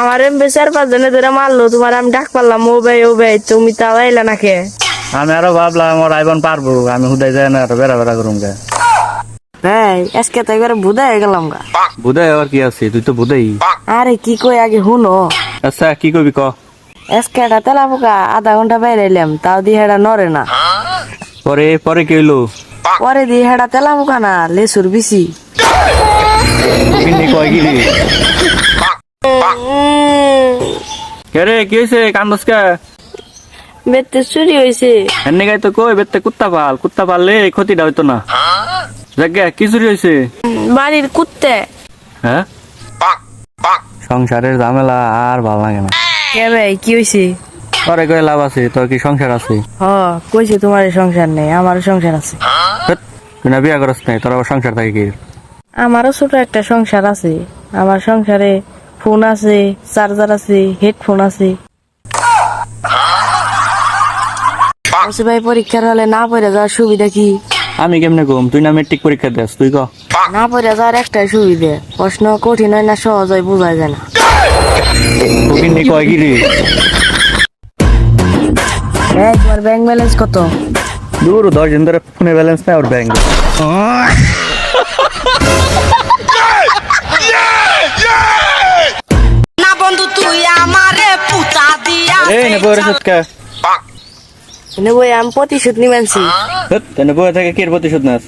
আমার এমবি চার পাঁচ জনে ধরে মারলো তোমার আমি ডাক পারলাম ও ভাই ও ভাই তুমি তাও আইলা না কে আমি আরও ভাবলাম আমার আইবন পারব আমি হুদাই যাই না আরও বেড়া বেড়া করুম গে। ভাই আজকে তো একবারে বুধা হয়ে গেলাম গা। বুধাই আর কি আছে? তুই তো বুধাই। আরে কি কই আগে হুনো আচ্ছা কি কবি ক? আজকে একটা তেলা পোকা আধা ঘণ্টা বাইরে এলাম তাও দিয়ে হেডা নড়ে না। পরে পরে কি হইল? পরে দিয়ে হেডা তেলা পোকা না লেসুর বিসি কয় কি রে কে হয়েছে কান্দস কে? বেতে চুরি হয়েছে এমনি গাই তো কই বেতে কুত্তা পাল। কুত্তা পাললে এই ক্ষতিটা হইতো না। জায়গা কি চুরি হয়েছে বাড়ির কুত্তে। হ্যাঁ? সংসারের ঝামেলা আর ভালো লাগে না। কে ভাই কি হয়েছে পরে কয়ে লাভ আছে তোর কি সংসার আছে? হ কইছে তোমার সংসার নেই আমার সংসার আছে। তুই না বিয়া করস নাই তোর আবার সংসার থাকে কি? আমারও ছোট একটা সংসার আছে। আমার সংসারে ফোন আছে চার্জার আছে হেডফোন আছে। ভাই পরীক্ষার হলে না পড়ে যাওয়ার সুবিধা কি? আমি কেমনে কম? তুই না মেট্রিক পরীক্ষা দেস তুই ক? না পড়ে যাওয়ার একটাই সুবিধা প্রশ্ন কঠিন হয় না সহজ হয় বোঝা যায় না। কিন্নি কয় কি রে? এই, তোমার ব্যাংক ব্যালেন্স কত? দূর দশ দিন ধরে ফোনে ব্যালেন্স নাই ওর ব্যাংক এই নে বউরে সুৎকা এনে বই আমি প্রতিশোধ নিবেনছি তেনে বউয়ে থেকে কি প্রতিশোধ নাস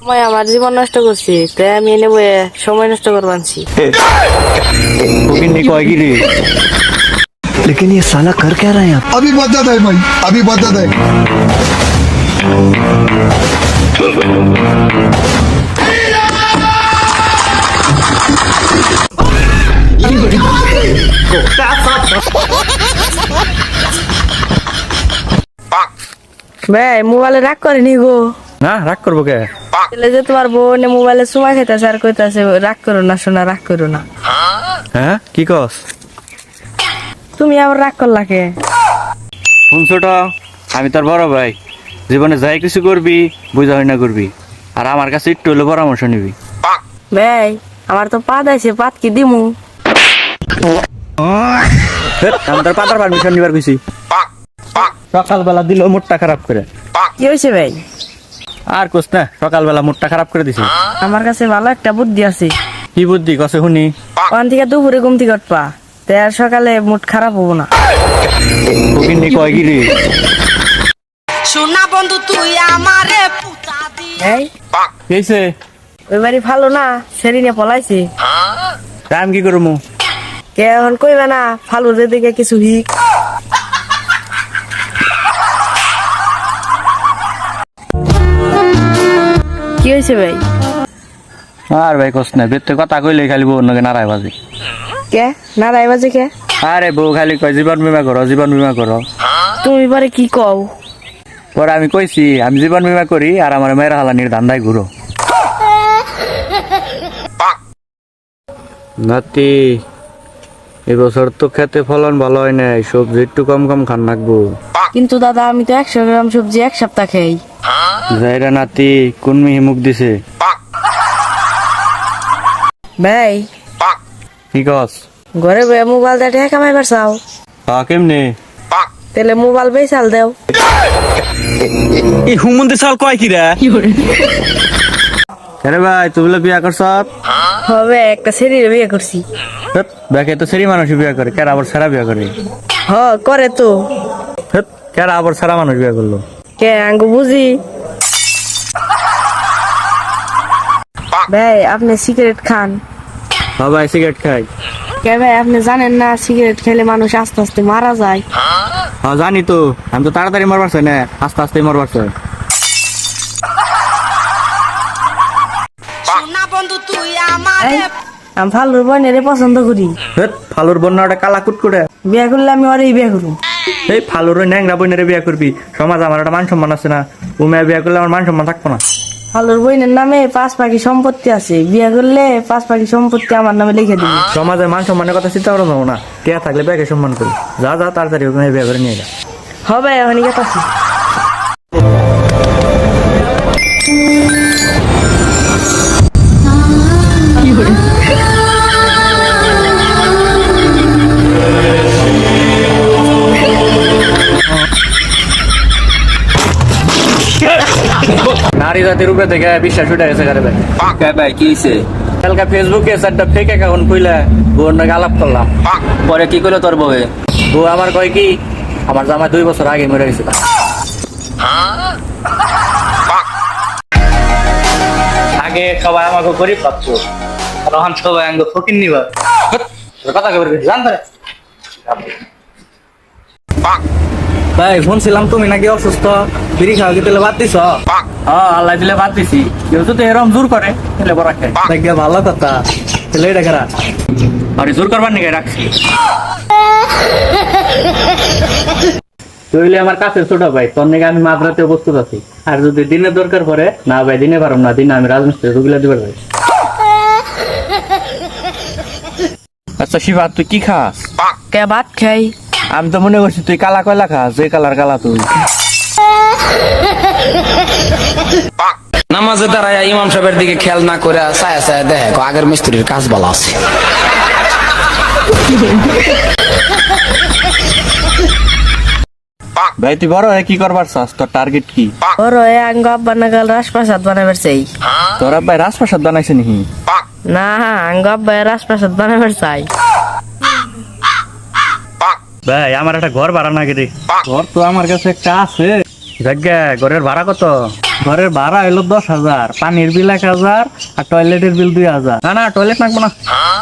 সময় আমার জীবন নষ্ট করছি তাই আমি এনে বই সময় নষ্ট করবানছি কিন্নি কয় কি রে लेकिन ये साला कर क्या रहा है यहाँ अभी बदत है भाई अभी बदत है ভাই মোবাইলে রাগ করেনি গো। না রাগ করব কে? তাহলে যে তোমার বউ মোবাইলে সময় খেতেছে আর কইতাছে রাগ করো না শোনা রাগ করো না। হ্যাঁ? কি কস? তুমি আবার রাগ করলা কে? শুনছোট আমি তোর বড় ভাই। জীবনে যাই কিছু করবি বুঝা হয় না করবি। আর আমার কাছে একটু হলে পরামর্শ নিবি। ভাই আমার তো পাত আছে পাত কি দিমু? আমি তোর পাতার পারমিশন নিবার কইছি। সকালবেলা দিল মুডটা খারাপ করে। কি হয়েছে ভাই? আর কোস না সকালবেলা মুডটা খারাপ করে দিছে। আমার কাছে ভালো একটা বুদ্ধি আছে। কি বুদ্ধি কসে শুনি? ওখান থেকে দুপুরে ঘুম থেকে উঠবা। তাই আর সকালে মুড খারাপ হব না। কিন্নি কয় কি রে? শোনা বন্ধু তুই আমারে পুতা দিয়া এই কেছে? ওই বাড়ি ভালো না সেরিনে পলাইছে। টাইম কি করব কে এখন কইবে না ফালুর দিকে কিছু হিক কি হয়েছে ভাই? আর ভাই কস না বেতে কথা কইলে খালি বউ নগে নারায় বাজে। কে? না রাইবাজে কে? আরে বউ খালি কয় জীবন বীমা করো জীবন বীমা করো। তুমি পরে কি কও? পরে আমি কইছি আমি জীবন বীমা করি আর আমার মেয়ের হালানির ধান্দায় ঘুরো। নাতি এবছর তো খেতে ফলন ভালো হয় নাই সবজি একটু কম কম খান রাখব কিন্তু দাদা আমি তো একশো গ্রাম সবজি এক সপ্তাহ খাই জাইরা নাতি কোন মিহি মুখ দিছে? ভাই। কি কস? ঘরে বে মোবাইল দা টাকা কামাইবার চাও? হ্যাঁ কেমনে? তেলে মোবাইল বেই চাল দেও। এই হুমন্দি চাল কয় কি রে আরে ভাই তুমি বিয়া করছ? হবে একটা সেরির বিয়ে করছি। ব্যাকে তো সেরি মানুষ বিয়ে করে কেন আবার সারা বিয়ে করে? হ করে তো। কেন আবার সারা মানুষ বিয়ে করল? কে আঙ্গু বুঝি? ভাই আপনি সিগারেট খান। হ্যাঁ ভাই সিগারেট খাই। কে ভাই আপনি জানেন না সিগারেট খেলে মানুষ আস্তে আস্তে মারা যায়? হ্যাঁ জানি তো। আমি তো তাড়াতাড়ি মরবার চাই না আস্তে আস্তে মরবার চাই। শোনা বন্ধু তুই এই, আমারে আমি ফালুর বোনের পছন্দ করি। ফালুর বন্যাটা কালা কুটকুটে। বিয়ে করলে আমি ওরই বিয়ে করুম। এই ফালুর ন্যাংরা বইনের বিয়া করবি। সমাজ আমার একটা মান সম্মান আছে না। ও মেয়ে বিয়া করলে আমার মান সম্মান থাকব না। ফালুর বইনের নামে পাঁচ পাখি সম্পত্তি আছে। বিয়ে করলে পাঁচ পাখি সম্পত্তি আমার নামে লিখে দিবি। সমাজে মান সম্মানের কথা চিন্তা করে নেব না। টিয়া থাকলে ব্যাগে সম্মান করি? যা যা তাড়াতাড়ি ওকে মেয়ে বিয়া করে নিয়ে যা। হবে এখন গেতাছি। নারী জাতির উপরে থেকে বিশ্বাস উঠে গেছে গারে ভাই। কে ভাই কি হয়েছে কালকে ফেসবুকে চারটা ফেক অ্যাকাউন্ট খুলে বোর নাকি আলাপ করলাম। পরে কি করল তোর বউয়ে? ও আমার কয় কি আমার জামাই দুই বছর আগে মরে গেছিল আগে সবাই আমাকে গরিব ভাবছ রহন সবাই আঙ্গ ফকির নিবা কথা কবে জানতে? ভাই শুনছিলাম তুমি নাকি অসুস্থ। বিড়ি খাওয়া কি? তাহলে বাদ দিছ? হ্যাঁ আল্লাহ দিলে বাদ দিছি। কেউ যদি এরকম জোর করে তাহলে বড় রাখে দেখে ভালো কথা। তাহলে এটা কেরা। আরে জোর করবার নাকি? রাখছি। তুইলে আমার কাছে ছোট ভাই তোর নাকি আমি মাঝরাতে প্রস্তুত আছি। আর যদি দিনে দরকার পড়ে না ভাই দিনে পারম না দিনে আমি রাজমিস্ত্রি রুগিলা দিবার ভাই। আচ্ছা শিবা তুই কি খাস? কে ভাত খাই? আমি তো মনে করছি তুই কালা কয়লা খাস যে কালার কালা তুই। নামাজে দাঁড়ায় ইমাম সাহেবের দিকে খেয়াল না করে সায়া সায়া দেখে আগের মিস্ত্রির কাজ ভালো আছে। ভাই তুই বড় হয়ে কি করবার চাস? তোর টার্গেট কি? বড় হয়ে আঙ্গ আব্বা নাগাল রাজপ্রাসাদ বানাবার চাই। তোর ভাই রাজপ্রাসাদ বানাইছে নাকি? না আঙ্গ আব্বা রাজপ্রাসাদ বানাবার চাই। ভাই আমার একটা ঘর ভাড়া না রে? ঘর তো আমার কাছে একটা আছে। জায়গা ঘরের ভাড়া কত? ঘরের ভাড়া হলো দশ হাজার পানির বিল এক হাজার আর টয়লেটের বিল দুই হাজার। না না টয়লেট নাকবো না।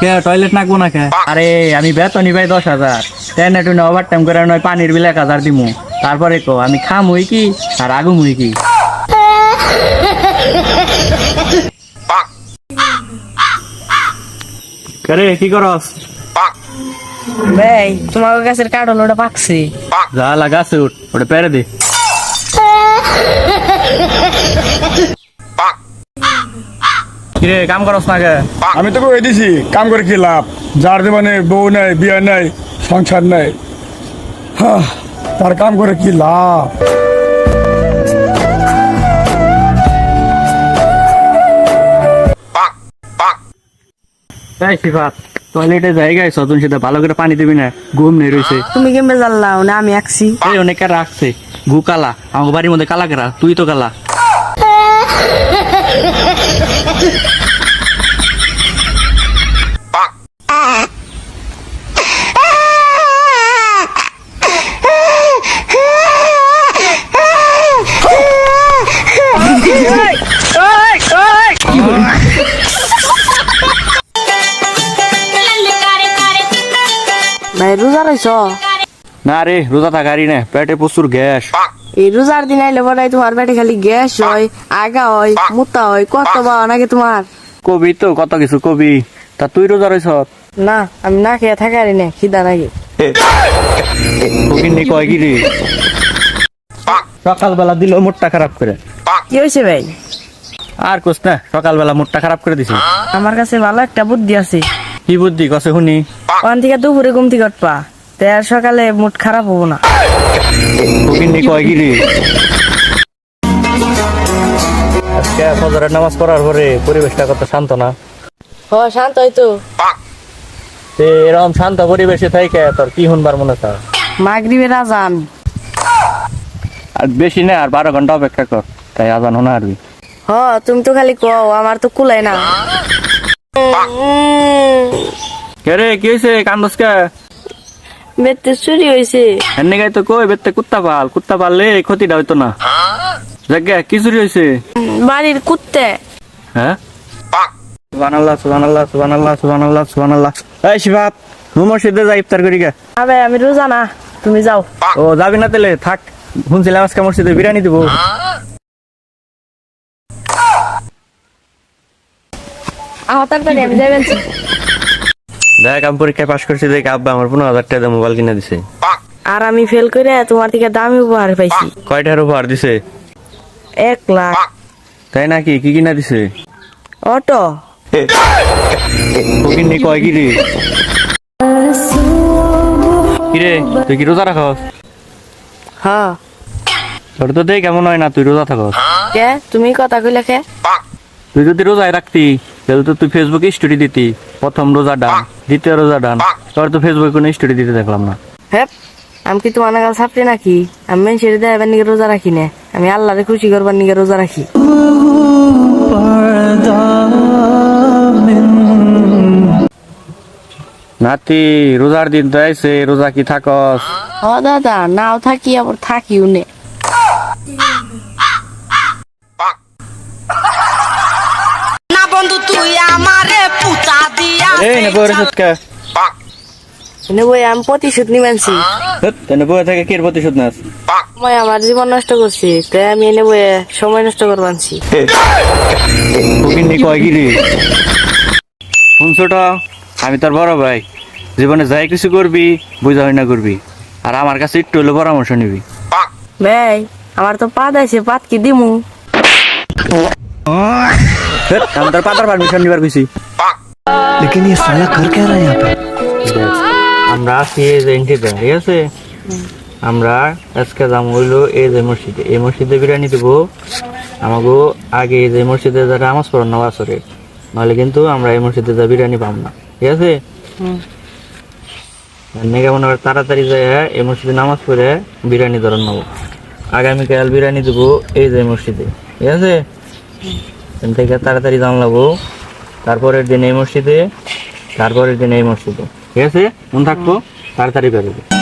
কে টয়লেট নাকবো না কে? আরে আমি বেতনই ভাই দশ হাজার। টেন টুনে ওভার টাইম করে নয় পানির বিল এক হাজার দিমু। তারপরে কো আমি খাম হই কি আর আগুম হই কি কি করস? ভাই তোমার গাছের কাঠল ওটা পাকছে। যা লাগাছে উঠ ওটা পেরে দে। কিরে কাম করস না কে? আমি তোকে ওই দিছি কাম করে কি লাভ? যার জীবনে বউ নাই বিয়ে নাই সংসার নাই। তার কাম করে কি লাভ? এই সিফাত। টয়লেটে জায়গায় সজন সেটা ভালো করে পানি দিবি না ঘুম নেই রয়েছে তুমি কেমন জানলাও না আমি আঁকছি। এই অনেকে রাখছে। গু কালা আমার বাড়ির মধ্যে কালা কালা তুই তো কালা। ভাই রোজা রইছ? না রে রোজা থাকারি না পেটে প্রচুর গ্যাস। এই রোজার দিন আইলে বড়াই তোমার পেটে খালি গ্যাস হয় আগা হয় মুতা হয় কত বাবা নাকি তোমার? কবি তো কত কিছু কবি। তা তুই রোজা রয়েছ না আমি না খেয়ে থাকারি না খিদা নাকি। কবির নি কয় কি রে? সকালবেলা দিল মুডটা খারাপ করে। কি হয়েছে ভাই? আর কোস না সকালবেলা মুডটা খারাপ করে দিছে। আমার কাছে ভালো একটা বুদ্ধি আছে। কি বুদ্ধি কসে শুনি? ওখান থেকে দুপুরে ঘুম থেকে উঠবা। তে আর সকালে মুড খারাপ হব না। কবির কয় কি রে? আজকে ফজরের নামাজ পড়ার পরে পরিবেশটা কত শান্ত না? হ শান্ত হয়তো তে। এরকম শান্ত পরিবেশে থাকে তোর কি শুনবার মনে হয়? মাগরিবের আজান। আর বেশি না আর বারো ঘণ্টা অপেক্ষা কর তাই আজান হোনা আরবি হ তুমি তো খালি কও আমার তো কুলাই না। কে রে কি হয়েছে কান্দস কে? বেতে চুরি হয়েছে এনে গাই তো কই বেতে কুত্তা পাল। কুত্তা পাললে এই ক্ষতিটা হইতো না। জায়গা কি চুরি হয়েছে বাড়ির কুত্তে। হ্যাঁ? সুবহানাল্লাহ সুবহানাল্লাহ সুবহানাল্লাহ সুবহানাল্লাহ সুবহানাল্লাহ। এই শিবাব রুম মসজিদে যাই ইফতার করি গে। আবে আমি রোজা না তুমি যাও। ও যাবি না তেলে থাক। শুনছিলাম আজকে মসজিদে বিরিয়ানি দিব। আহ তাড়াতাড়ি আমি যাবেন দেখ আমি পরীক্ষায় পাশ করছি দেখ আব্বা আমার পনেরো হাজার টাকা মোবাইল কিনে দিছে। আর আমি ফেল করে তোমার থেকে দামি উপহার পাইছি। কয়টার উপহার দিছে? এক লাখ। তাই নাকি? কি কিনা দিছে? অটো। কিনে কয় কি রে কিরে তুই কি রোজা রাখস? হ্যাঁ। তোর তো দেখ কেমন হয় না তুই রোজা থাকস? কে? তুমি কথা কইলে কে? তুই যদি রোজায় রাখতি তাহলে তো তুই ফেসবুকে স্টোরি দিতি। প্রথম রোজা ডান দ্বিতীয় রোজা ডান। তোর তো ফেসবুকে কোনো স্টোরি দিতে দেখলাম না। হ্যাঁ আমি কি তোমার নাগাল ছাপড়ি নাকি? আমি মানুষের দেবার নিকে রোজা রাখি না। আমি আল্লাহরে খুশি করবার নিকে রোজা রাখি। নাতি রোজার দিন তো আইছে রোজা কি থাকস? ও দাদা নাও থাকি আবার থাকিও না। আমি প্রতিশোধ নিমানছি তেনে থেকে কি প্রতিশোধ নাস সময় আমার জীবন নষ্ট করছি তাই আমি এনে সময় নষ্ট করবানছি কয় কি রে? শুন আমি তোর বড় ভাই। জীবনে যাই কিছু করবি বুঝা হয় না করবি। আর আমার কাছে একটু হলে পরামর্শ নিবি। ভাই আমার তো পাত আছে পাত কি দিমু? আমি তোর পাতার পারমিশন নিবার কইছি लेकिन ये साला कर क्या रहा है यहाँ पे আমরা আছি এই যে এন্ট্রিতে ঠিক আছে আমরা আজকে যাম হইলো এই যে মসজিদে এই মসজিদে বিরিয়ানি দেবো আমাকে আগে এই যে মসজিদে যারা নামাজ পড়ান না আসরে নাহলে কিন্তু আমরা এই মসজিদে যা বিরিয়ানি পাম না ঠিক আছে এমনি কেমন আবার তাড়াতাড়ি যায় এই মসজিদে নামাজ পড়ে বিরিয়ানি ধরন নেবো আগামীকাল বিরিয়ানি দেবো এই যে মসজিদে ঠিক আছে এখান থেকে তাড়াতাড়ি জানলাবো তারপরের দিন এই মসজিদে তারপরের দিন এই মসজিদে। ঠিক আছে? মন থাকব তাড়াতাড়ি বেরোবে।